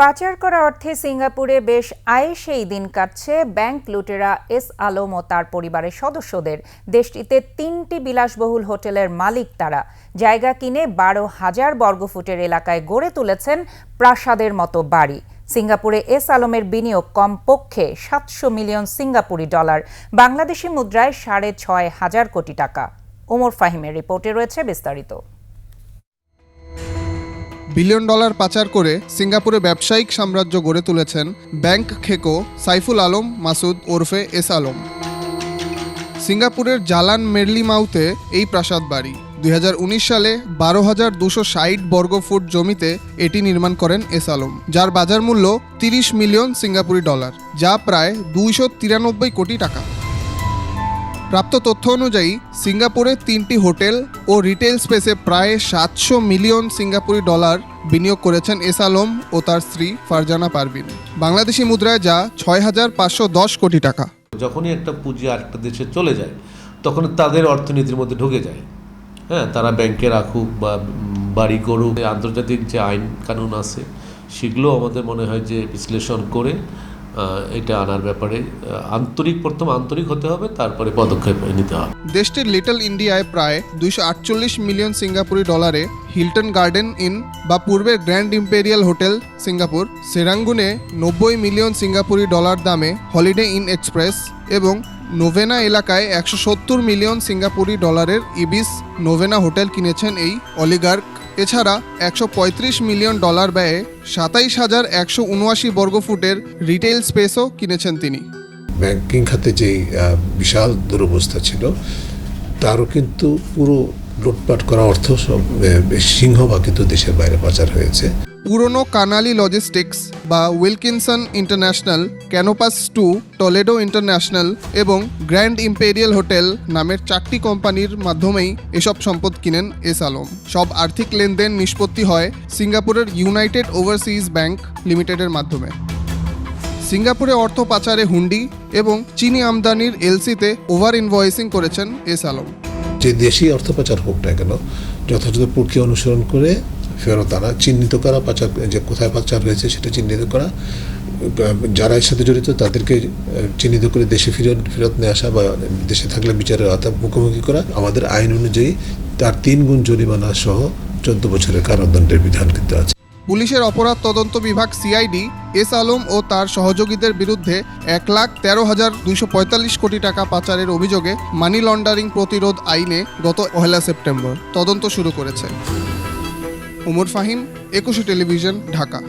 পাচার করা অর্থে সিঙ্গাপুরে বেশ আয়েসেই দিন কাটছে ব্যাংক লুটেরা এস আলম ও তার পরিবারের সদস্যদের। দেশটিতে তিনটি বিলাসবহুল হোটেলের মালিক তারা। জায়গা কিনে বারো হাজার বর্গফুটের এলাকায় গড়ে তুলেছেন প্রাসাদের মতো বাড়ি। সিঙ্গাপুরে এস আলমের বিনিয়োগ কমপক্ষে সাতশো মিলিয়ন সিঙ্গাপুরি ডলার, বাংলাদেশি মুদ্রায় সাড়ে ছয় হাজার কোটি টাকা। ওমর ফাহিমের রিপোর্টে রয়েছে বিস্তারিত। বিলিয়ন ডলার পাচার করে সিঙ্গাপুরে ব্যবসায়িক সাম্রাজ্য গড়ে তুলেছেন ব্যাংক খেকো, সাইফুল আলম, মাসুদ ওরফে এস আলম। সিঙ্গাপুরের জালান মেরলিমাউতে এই প্রাসাদ বাড়ি। দুই হাজার উনিশ সালে বারো হাজার দুশো ষাট বর্গফুট জমিতে এটি নির্মাণ করেন এস আলম, যার বাজার মূল্য তিরিশ মিলিয়ন সিঙ্গাপুরি ডলার, যা প্রায় দুইশো তিরানব্বই কোটি টাকা। প্রাপ্ত তথ্য অনুযায়ী, সিঙ্গাপুরে তিনটি হোটেল ও রিটেল স্পেসে প্রায় সাতশো মিলিয়ন সিঙ্গাপুরি ডলার বিনিয়োগ করেছেন এস আলম ও তার স্ত্রী ফারজানা পারভিন। বাংলাদেশি মুদ্রায় যা ছয় হাজার পাঁচশো দশ কোটি টাকা। যখনই একটা পুঁজি আরেকটা দেশে চলে যায়, তখন তাদের অর্থনীতির মধ্যে ঢুকে যায়। হ্যাঁ তারা ব্যাংকে রাখুক বা বাড়ি করুক, আন্তর্জাতিক যে আইন কানুন আছে, সেগুলো আমাদের মনে হয় যে বিশ্লেষণ করে এটা আনার ব্যাপারে আন্তরিক, প্রথম আন্তরিক হতে হবে, তারপরে পদক্ষেপ নিতে হবে। দেশটির লিটল ইন্ডিয়ায় প্রায় দুইশো আটচল্লিশ মিলিয়ন সিঙ্গাপুরি ডলারে হিলটন গার্ডেন ইন বা পূর্বের গ্র্যান্ড ইম্পেরিয়াল হোটেল সিঙ্গাপুর সেরাঙ্গুনে নব্বই মিলিয়ন সিঙ্গাপুরি ডলার দামে হলিডে ইন এক্সপ্রেস এবং নোভেনা এলাকায় একশো সত্তর মিলিয়ন সিঙ্গাপুরি ডলারের ইবিস নোভেনা হোটেল কিনেছেন এই অলিগার্ক এছাড়া একশো পঁয়ত্রিশ মিলিয়ন ডলার ব্যয়ে সাতাইশ হাজার একশো উনআশি বর্গফুটের রিটেল স্পেসও কিনেছেন তিনি। ব্যাংকিং খাতে যেই বিশাল দুরবস্থা ছিল, তারও কিন্তু পুরো লুটপাট করা অর্থ সব সিংহ বা কিন্তু দেশের বাইরে পাচার হয়েছে। পুরনো কানালি লজিস্টিক্স বা Wilkinson international, Canopus two, Toledo international এবং গ্র্যান্ড ইম্পেরিয়াল হোটেল নামের চারটি কোম্পানির মাধ্যমেই এসব সম্পদ কিনেন এস আলম। সব আর্থিক লেনদেন নিষ্পত্তি হয় সিঙ্গাপুরের ইউনাইটেড ওভারসিজ ব্যাংক লিমিটেডের মাধ্যমে। সিঙ্গাপুরে অর্থ পাচারে হুন্ডি এবং চিনি আমদানির এলসিতে ওভার ইনভয়েসিং করেছেন এস আলম। যে দেশি অর্থ পাচার হোক না কেন, যথাযথ প্রক্রিয়া অনুসরণ করে ফেরত আনা, চিহ্নিত করা, পাচার, যে কোথায় পাচার হয়েছে সেটা চিহ্নিত করা, যারা এর সাথে জড়িত তাদেরকে চিহ্নিত করে দেশে ফেরত ফেরত নিয়ে আসা বা দেশে থাকলে বিচারের আওতা মুখোমুখি করা, আমাদের আইন অনুযায়ী তার তিন গুণ জরিমানা সহ চোদ্দ বছরের কারাদণ্ডের বিধান কিন্তু আছে। পুলিশের অপরাধ তদন্ত বিভাগ সিআইডি, এস আলম ও তার সহযোগীদের বিরুদ্ধে এক লাখ তেরো হাজার দুইশো পঁয়তাল্লিশ কোটি টাকা পাচারের অভিযোগে মানি লন্ডারিং প্রতিরোধ আইনে গত পহেলা সেপ্টেম্বর তদন্ত শুরু করেছে। উমর ফাহিম একুশে টেলিভিশন ঢাকা।